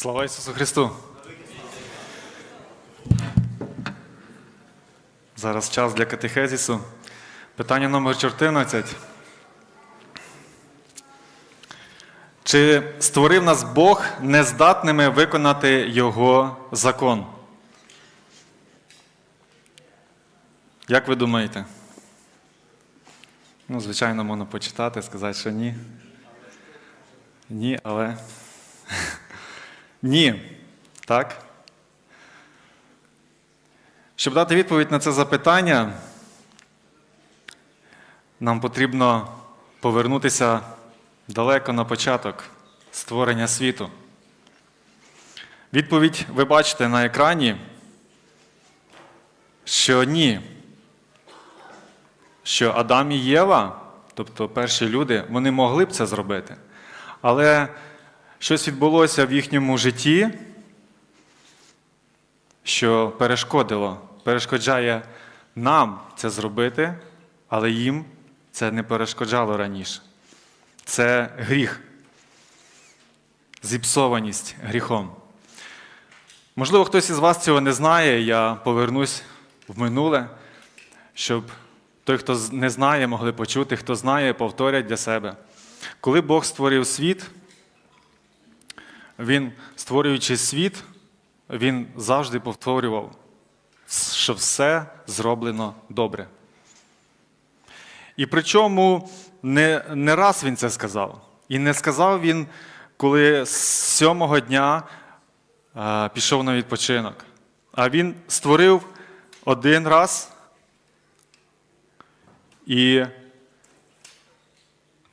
Слава Ісусу Христу! Зараз час для катехезісу. Питання номер 14. Чи створив нас Бог нездатними виконати Його закон? Як ви думаєте? Ну, звичайно, можна почитати, сказати, що ні. Ні, але. Ні. Так? Щоб дати відповідь на це запитання, нам потрібно повернутися далеко на початок створення світу. Відповідь ви бачите на екрані, що ні. Що Адам і Єва, тобто перші люди, вони могли б це зробити. Але щось відбулося в їхньому житті, що перешкодило, перешкоджає нам це зробити, але їм це не перешкоджало раніше. Це гріх, зіпсованість гріхом. Можливо, хтось із вас цього не знає, я повернусь в минуле, щоб той, хто не знає, могли почути, хто знає, повторять для себе. Коли Бог створив світ, Він, створюючи світ, Він завжди повторював, що все зроблено добре. І причому не, не раз він це сказав. І не сказав він, коли з сьомого дня а, пішов на відпочинок. А він створив один раз і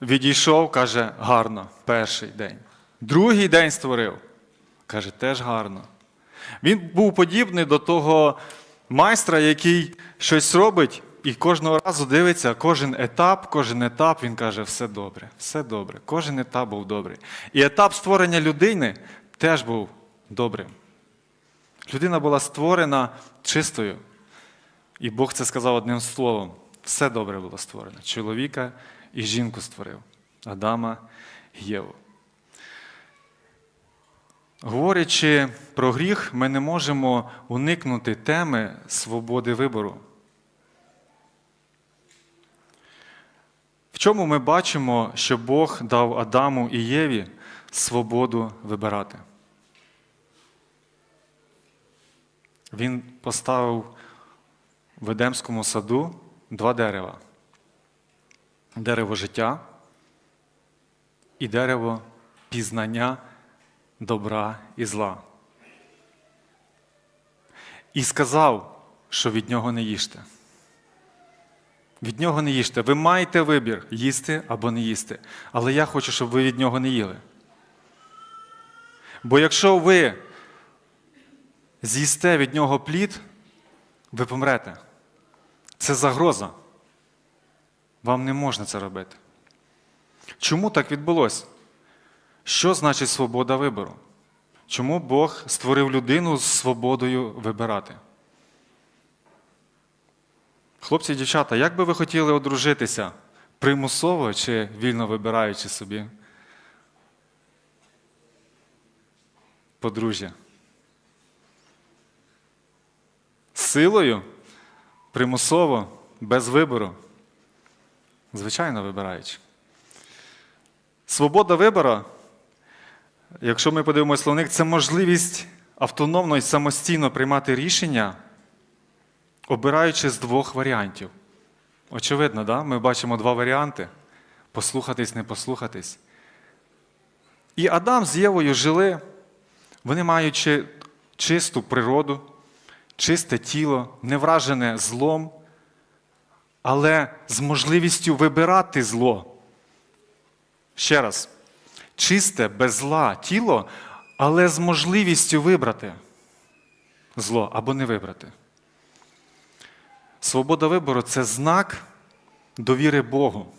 відійшов, каже, гарно, перший день. Другий день створив, каже, теж гарно. Він був подібний до того майстра, який щось робить і кожного разу дивиться, кожен етап, кожен етап, він каже, все добре, все добре. Кожен етап був добрий. І етап створення людини теж був добрим. Людина була створена чистою. І Бог це сказав одним словом. Все добре було створено. Чоловіка і жінку створив. Адама і Єву. Говорячи про гріх, ми не можемо уникнути теми свободи вибору. В чому ми бачимо, що Бог дав Адаму і Єві свободу вибирати? Він поставив в Едемському саду два дерева: дерево життя і дерево пізнання добра і зла. І сказав, що від нього не їжте. Від нього не їжте. Ви маєте вибір їсти або не їсти. Але я хочу, щоб ви від нього не їли. Бо якщо ви з'їсте від нього плід, ви помрете. Це загроза. Вам не можна це робити. Чому так відбулося? Що значить свобода вибору? Чому Бог створив людину з свободою вибирати? Хлопці і дівчата, як би ви хотіли одружитися примусово чи вільно вибираючи собі? Подружжя? Силою? Примусово, без вибору? Звичайно, вибираючи. Свобода вибору, якщо ми подивимося словник, це можливість автономно і самостійно приймати рішення, обираючи з двох варіантів. Очевидно, да? ми бачимо два варіанти: послухатись, не послухатись. І Адам з Євою жили, вони маючи чисту природу, чисте тіло, не вражене злом, але з можливістю вибирати зло. Ще раз, чисте, без зла тіло, але з можливістю вибрати зло або не вибрати. Свобода вибору це знак довіри Богу.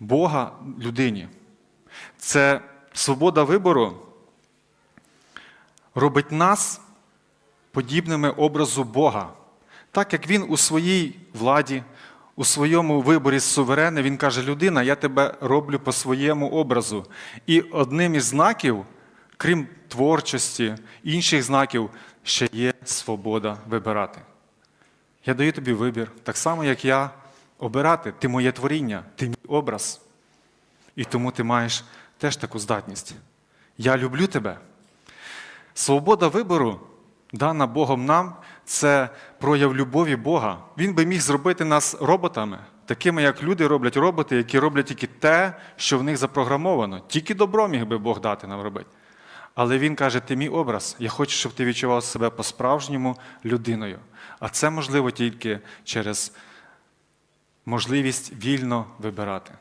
Бога людині. Це свобода вибору робить нас подібними образу Бога. Так як Він у своїй владі, у своєму виборі суверенний, він каже: людина, я тебе роблю по своєму образу. І одним із знаків Крім творчості, інших знаків, ще є свобода вибирати. Я даю тобі вибір, так само, як я обирати. Ти моє творіння, ти мій образ. І тому ти маєш теж таку здатність. Я люблю тебе. Свобода вибору, дана Богом нам, це прояв любові Бога. Він би міг зробити нас роботами, такими, як люди роблять роботи, які роблять тільки те, що в них запрограмовано. Тільки добро міг би Бог дати нам робити. Але він каже: ти мій образ, я хочу, щоб ти відчував себе по-справжньому людиною. А це можливо тільки через можливість вільно вибирати.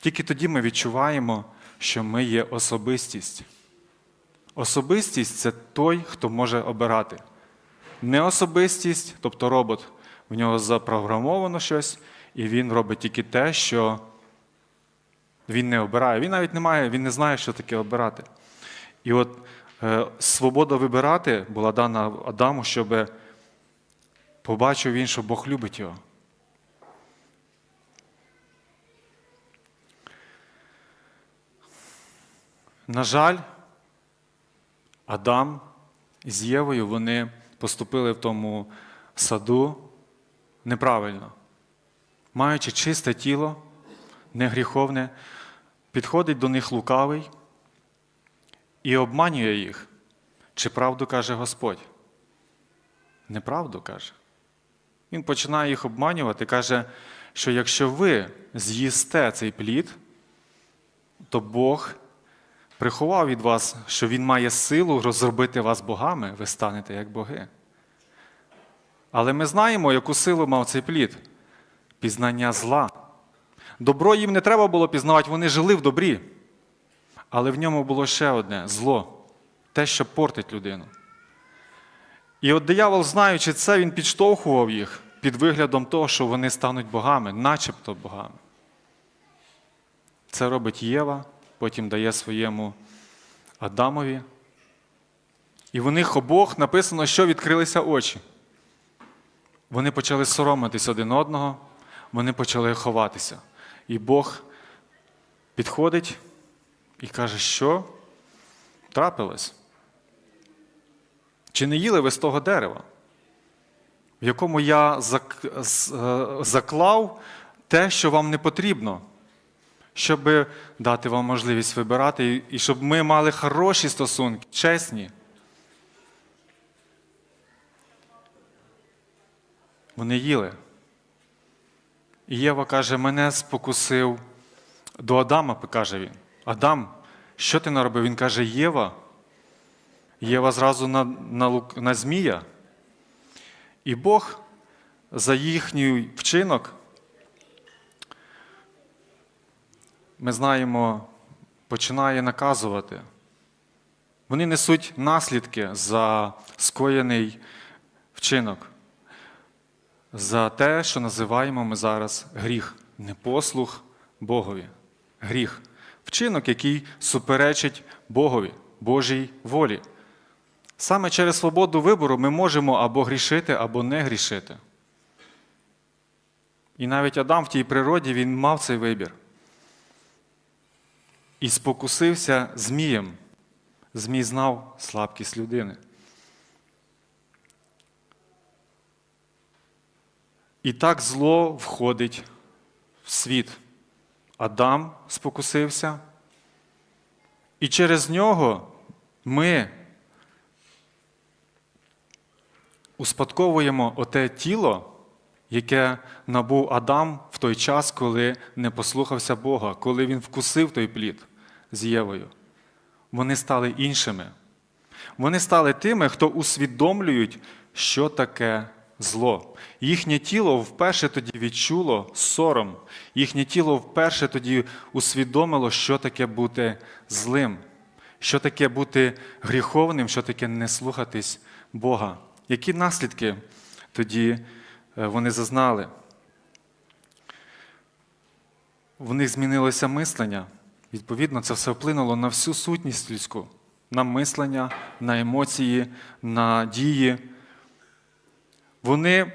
Тільки тоді ми відчуваємо, що ми є особистість. Особистість це той, хто може обирати. Не особистість, тобто робот, в нього запрограмовано щось, і він робить тільки те, що він не обирає. Він навіть не має, він не знає, що таке обирати. І от е, свобода вибирати була дана Адаму, щоб побачив він, що Бог любить його. На жаль, Адам з Євою вони поступили в тому саду неправильно. Маючи чисте тіло, негріховне, підходить до них лукавий і обманює їх. Чи правду каже Господь? Неправду каже. Він починає їх обманювати, каже, що якщо ви з'їсте цей плід, то Бог приховав від вас, що Він має силу розробити вас богами, ви станете як боги. Але ми знаємо, яку силу мав цей плід пізнання зла. Добро їм не треба було пізнавати, вони жили в добрі. Але в ньому було ще одне зло, те, що портить людину. І от диявол, знаючи це, він підштовхував їх під виглядом того, що вони стануть богами, начебто богами. Це робить Єва, потім дає своєму Адамові. І в них обох написано, що відкрилися очі. Вони почали соромитись один одного, вони почали ховатися. І Бог підходить і каже, що трапилось? Чи не їли ви з того дерева, в якому я е, заклав те, що вам не потрібно, щоб дати вам можливість вибирати, і- щоб ми мали хороші стосунки, чесні. Вони їли. І Єва каже, мене спокусив до Адама, каже він. Адам, що ти наробив? Він каже, Єва. Єва зразу на, на, на змія. І Бог за їхній вчинок, ми знаємо, починає наказувати. Вони несуть наслідки за скоєний вчинок, за те, що називаємо ми зараз гріх, непослух Богові. Гріх. Вчинок, який суперечить Богові, Божій волі. Саме через свободу вибору ми можемо або грішити, або не грішити. І навіть Адам в тій природі він мав цей вибір. І спокусився Змієм. Змій знав слабкість людини. І так зло входить в світ. Адам спокусився, і через нього ми успадковуємо оте тіло, яке набув Адам в той час, коли не послухався Бога, коли він вкусив той плід з Євою. Вони стали іншими. Вони стали тими, хто усвідомлюють, що таке зло. Їхнє тіло вперше тоді відчуло сором. Їхнє тіло вперше тоді усвідомило, що таке бути злим, що таке бути гріховним, що таке не слухатись Бога. Які наслідки тоді вони зазнали? В них змінилося мислення. Відповідно, це все вплинуло на всю сутність людську, на мислення, на емоції, на дії. Вони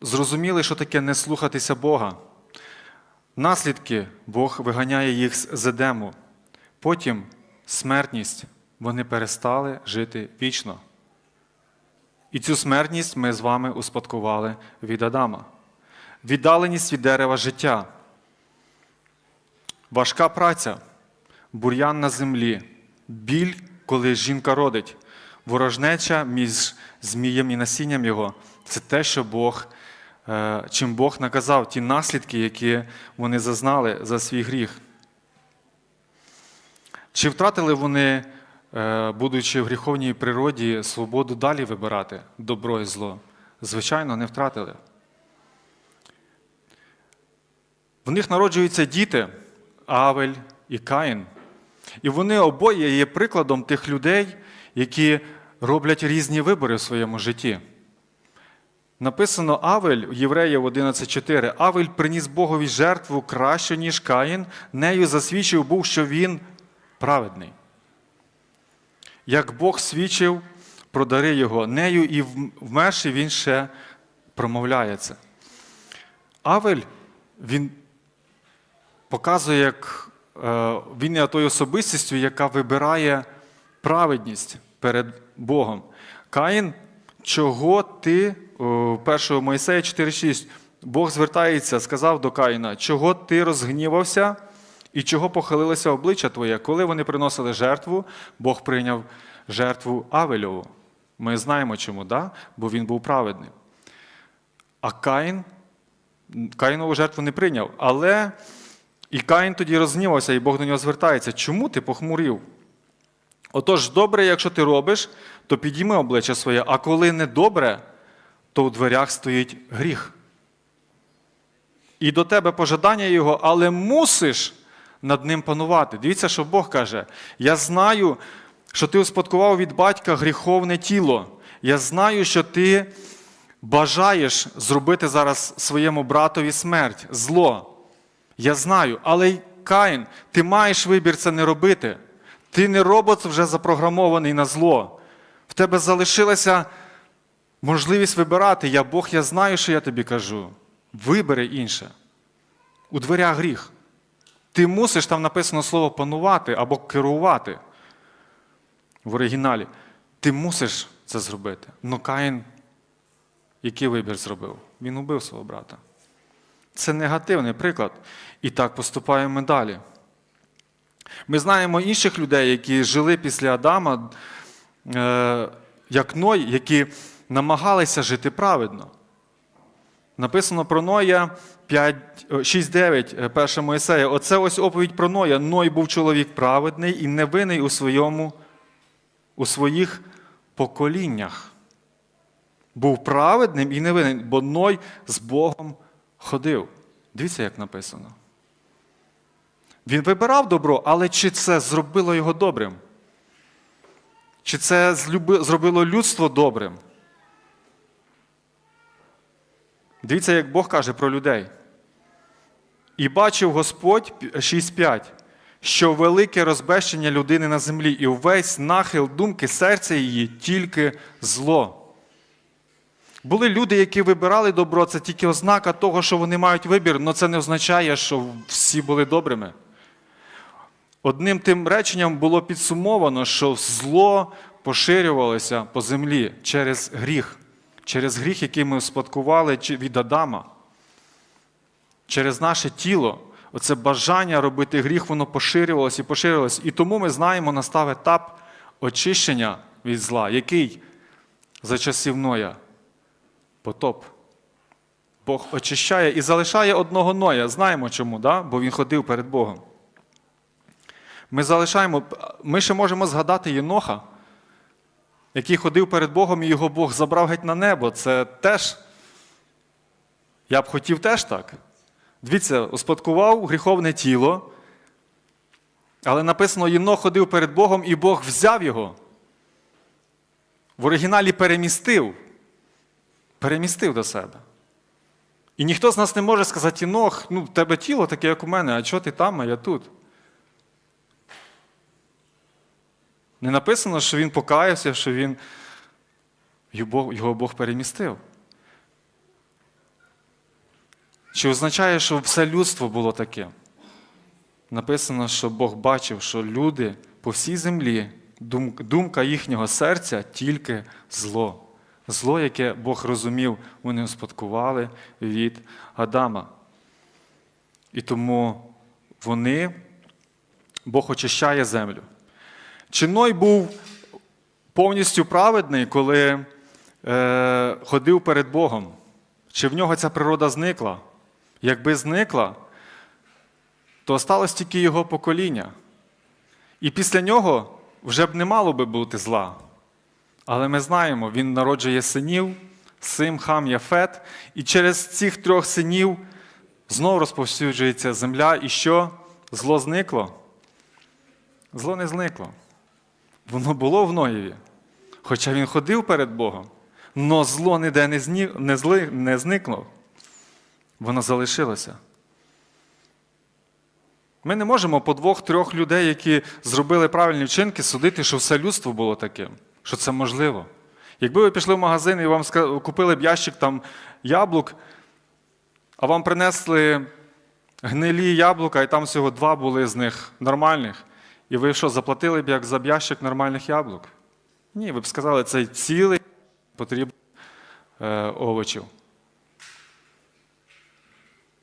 зрозуміли, що таке не слухатися Бога. Наслідки Бог виганяє їх з Едему. Потім смертність. Вони перестали жити вічно. І цю смертність ми з вами успадкували від Адама. Віддаленість від дерева життя, важка праця, бур'ян на землі, біль, коли жінка родить, ворожнеча між змієм і насінням його це те, що Бог, е, чим Бог наказав, ті наслідки, які вони зазнали за свій гріх. Чи втратили вони, е, будучи в гріховній природі, свободу далі вибирати добро і зло? Звичайно, не втратили. В них народжуються діти Авель і Каїн. І вони обоє є прикладом тих людей, які роблять різні вибори в своєму житті. Написано Авель у Євреїв 11.4. Авель приніс Богові жертву кращу, ніж Каїн, нею засвідчив був, що він праведний. Як Бог свідчив про дари його, нею і вмерши він ще промовляє це. Авель, він показує, як е, він є тою особистістю, яка вибирає праведність перед Богом. Каїн, чого ти, о, 1 Моїсея 4,6, Бог звертається, сказав до Каїна, чого ти розгнівався і чого похилилося обличчя твоє. Коли вони приносили жертву, Бог прийняв жертву Авельову. Ми знаємо чому, да? бо він був праведним. А Каїн, Каїнову жертву не прийняв. Але і Каїн тоді розгнівався, і Бог до нього звертається. Чому ти похмурів? Отож, добре, якщо ти робиш, то підійми обличчя своє, а коли не добре, то у дверях стоїть гріх. І до тебе пожадання його, але мусиш над ним панувати. Дивіться, що Бог каже: Я знаю, що ти успадкував від батька гріховне тіло. Я знаю, що ти бажаєш зробити зараз своєму братові смерть, зло. Я знаю, але й Каїн, ти маєш вибір це не робити. Ти не робот вже запрограмований на зло. В тебе залишилася можливість вибирати. Я Бог, я знаю, що я тобі кажу. Вибери інше. У дверях гріх. Ти мусиш там написано слово панувати або керувати в оригіналі. Ти мусиш це зробити. Но Каїн, який вибір зробив? Він убив свого брата. Це негативний приклад. І так поступаємо далі. Ми знаємо інших людей, які жили після Адама, е, як Ной, які намагалися жити праведно. Написано про Ноя 6.9, 1 Моїсея. Оце ось оповідь про Ноя. Ной був чоловік праведний і невинний у, своєму, у своїх поколіннях. Був праведним і невинним, бо Ной з Богом ходив. Дивіться, як написано. Він вибирав добро, але чи це зробило його добрим? Чи це зробило людство добрим? Дивіться, як Бог каже про людей. І бачив Господь 6.5, що велике розбещення людини на землі, і увесь нахил думки серця її тільки зло. Були люди, які вибирали добро, це тільки ознака того, що вони мають вибір, але це не означає, що всі були добрими. Одним тим реченням було підсумовано, що зло поширювалося по землі через гріх, через гріх, який ми спадкували від Адама. Через наше тіло, оце бажання робити гріх, воно поширювалося і поширювалося. І тому ми знаємо, настав етап очищення від зла, який за часів Ноя потоп. Бог очищає і залишає одного Ноя. Знаємо чому, да? бо він ходив перед Богом. Ми залишаємо, ми ще можемо згадати Єноха, який ходив перед Богом, і його Бог забрав геть на небо. Це теж, я б хотів теж так. Дивіться, успадкував гріховне тіло, але написано, Єнох ходив перед Богом, і Бог взяв його. В оригіналі перемістив. Перемістив до себе. І ніхто з нас не може сказати, Єнох, ну, в тебе тіло таке, як у мене, а чого ти там, а я тут? Не написано, що він покаявся, що він його Бог перемістив. Чи означає, що все людство було таке? Написано, що Бог бачив, що люди по всій землі, думка їхнього серця тільки зло. Зло, яке Бог розумів, вони успадкували від Адама. І тому вони, Бог очищає землю. Чи Ной був повністю праведний, коли е, ходив перед Богом? Чи в нього ця природа зникла? Якби зникла, то осталось тільки його покоління. І після нього вже б не мало би бути зла. Але ми знаємо, він народжує синів, Сим, Хам, Яфет, і через цих трьох синів знову розповсюджується земля, і що? Зло зникло? Зло не зникло. Воно було в Ноєві. Хоча він ходив перед Богом, але зло ніде не зникло. Воно залишилося. Ми не можемо по двох-трьох людей, які зробили правильні вчинки, судити, що все людство було таким, що це можливо. Якби ви пішли в магазин і вам купили б ящик там яблук, а вам принесли гнилі яблука, і там всього два були з них нормальних, і ви що, заплатили б як за ящик нормальних яблук? Ні, ви б сказали, це цілий потрібен е, овочів.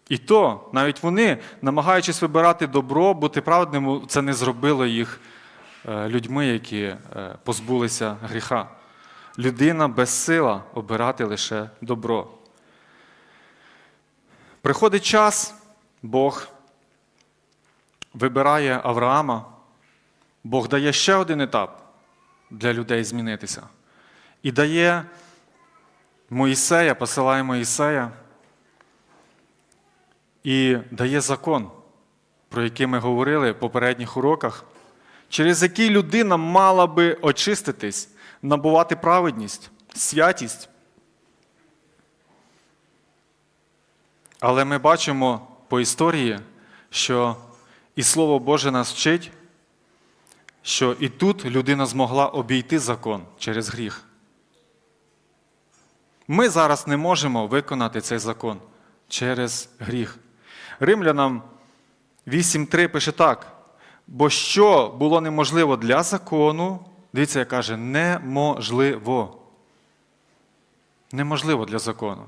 І то, навіть вони, намагаючись вибирати добро, бути праведним, це не зробило їх е, людьми, які е, позбулися гріха. Людина безсила обирати лише добро. Приходить час, Бог вибирає Авраама, Бог дає ще один етап для людей змінитися. І дає Моїсея, посилає Моїсея і дає закон, про який ми говорили в попередніх уроках, через який людина мала би очиститись, набувати праведність, святість. Але ми бачимо по історії, що і Слово Боже нас вчить, що і тут людина змогла обійти закон через гріх. Ми зараз не можемо виконати цей закон через гріх. Римлянам 8.3 пише так: бо що було неможливо для закону, дивіться, як каже, неможливо. Неможливо для закону.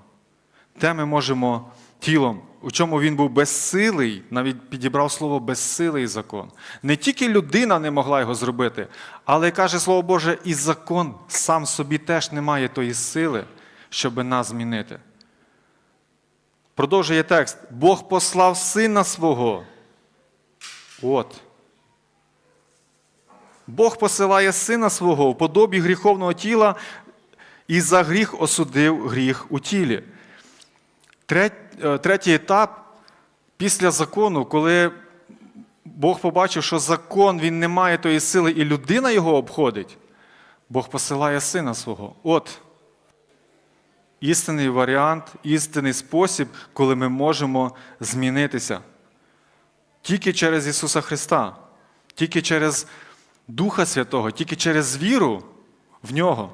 Те ми можемо тілом, у чому він був безсилий, навіть підібрав слово безсилий закон. Не тільки людина не могла його зробити, але каже Слово Боже, і закон сам собі теж не має тої сили, щоб нас змінити. Продовжує текст. Бог послав сина свого. От. Бог посилає сина свого в подобі гріховного тіла і за гріх осудив гріх у тілі. Е, Третій етап після закону, коли Бог побачив, що закон він не має тої сили, і людина його обходить, Бог посилає сина свого. От істинний варіант, істинний спосіб, коли ми можемо змінитися. Тільки через Ісуса Христа, тільки через Духа Святого, тільки через віру в Нього.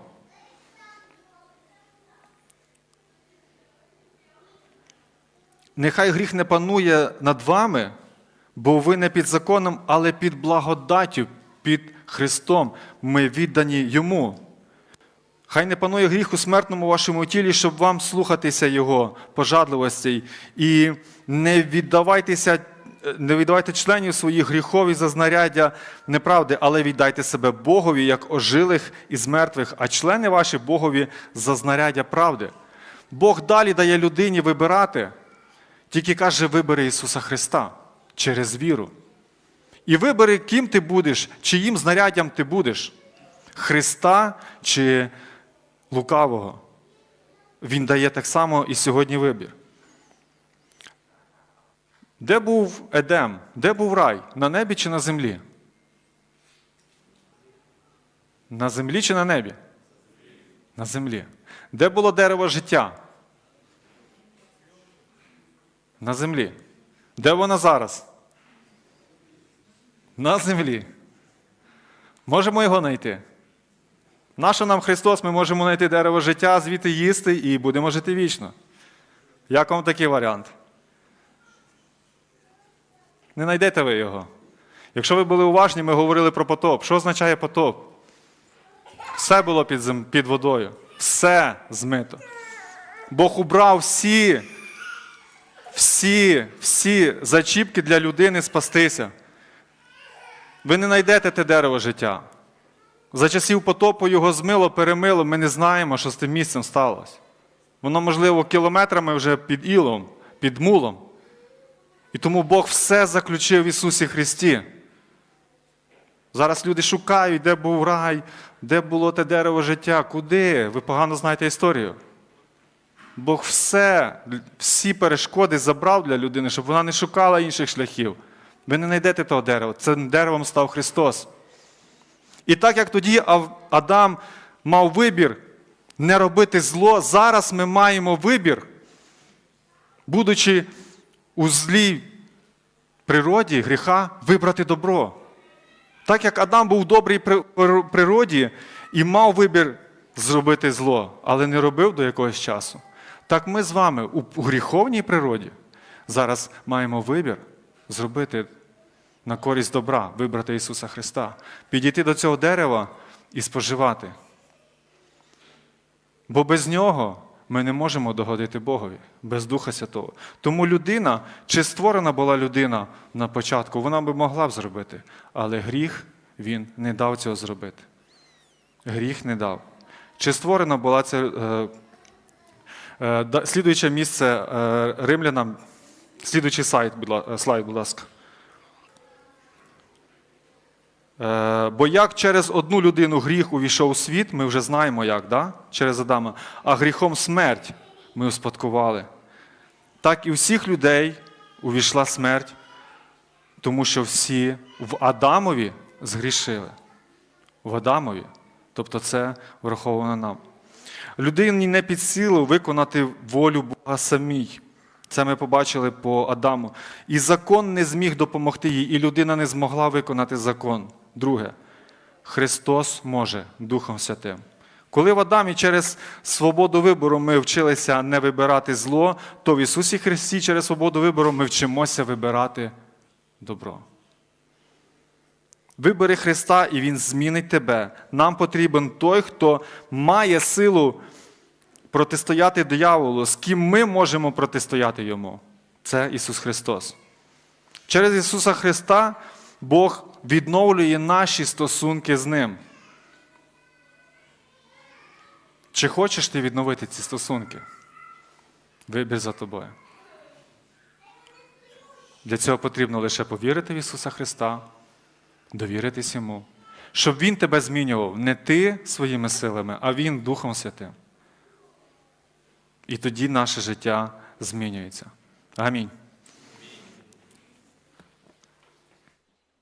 Нехай гріх не панує над вами, бо ви не під законом, але під благодаттю, під Христом. Ми віддані Йому. Хай не панує гріх у смертному вашому тілі, щоб вам слухатися Його пожадливостей, і не віддавайтеся, не віддавайте членів своїх гріхові за знаряддя неправди, але віддайте себе Богові, як ожилих із мертвих, а члени ваші Богові за знаряддя правди. Бог далі дає людині вибирати, тільки каже, вибери Ісуса Христа через віру. І вибери, ким ти будеш, чиїм знаряддям ти будеш Христа чи лукавого. Він дає так само і сьогодні вибір. Де був Едем? Де був рай? На небі чи на землі? На землі чи на небі? На землі. Де було дерево життя? На землі. Де воно зараз? На землі. Можемо його знайти. Нащо нам Христос, ми можемо знайти дерево життя, звідти їсти і будемо жити вічно. Як вам такий варіант? Не знайдете ви його. Якщо ви були уважні, ми говорили про потоп. Що означає потоп? Все було під, зем... під водою. Все змито. Бог убрав всі, всі, всі зачіпки для людини спастися. Ви не знайдете те дерево життя. За часів потопу його змило, перемило, ми не знаємо, що з тим місцем сталося. Воно, можливо, кілометрами вже під ілом, під мулом. І тому Бог все заключив в Ісусі Христі. Зараз люди шукають, де був рай, де було те дерево життя, куди. Ви погано знаєте історію. Бог все, всі перешкоди забрав для людини, щоб вона не шукала інших шляхів. Ви не знайдете того дерева. Цим деревом став Христос. І так як тоді Адам мав вибір не робити зло, зараз ми маємо вибір, будучи у злій природі гріха, вибрати добро. Так як Адам був в добрій природі і мав вибір зробити зло, але не робив до якогось часу, так ми з вами у у гріховній природі зараз маємо вибір зробити на користь добра, вибрати Ісуса Христа, підійти до цього дерева і споживати. Бо без нього ми не можемо догодити Богові, без Духа Святого. Тому людина, чи створена була людина на початку, вона би могла б зробити, але гріх він не дав цього зробити. Гріх не дав. Чи створена була це е, е, слідуюче місце е, римлянам, слідуючий сайт, ла- слайд, будь ласка. Е, Бо як через одну людину гріх увійшов у світ, ми вже знаємо як, да? через Адама, а гріхом смерть ми успадкували. Так і всіх людей увійшла смерть, тому що всі в Адамові згрішили. В Адамові. Тобто це враховано нам. Людині не під силу виконати волю Бога самій. Це ми побачили по Адаму. І закон не зміг допомогти їй, і людина не змогла виконати закон. Друге, Христос може Духом Святим. Коли в Адамі через свободу вибору ми вчилися не вибирати зло, то в Ісусі Христі через свободу вибору ми вчимося вибирати добро. Вибери Христа, і Він змінить тебе. Нам потрібен той, хто має силу протистояти дияволу, з ким ми можемо протистояти йому. Це Ісус Христос. Через Ісуса Христа Бог відновлює наші стосунки з Ним. Чи хочеш ти відновити ці стосунки? Вибір за тобою. Для цього потрібно лише повірити в Ісуса Христа, довіритись Йому, щоб Він тебе змінював не ти своїми силами, а Він Духом Святим. І тоді наше життя змінюється. Амінь.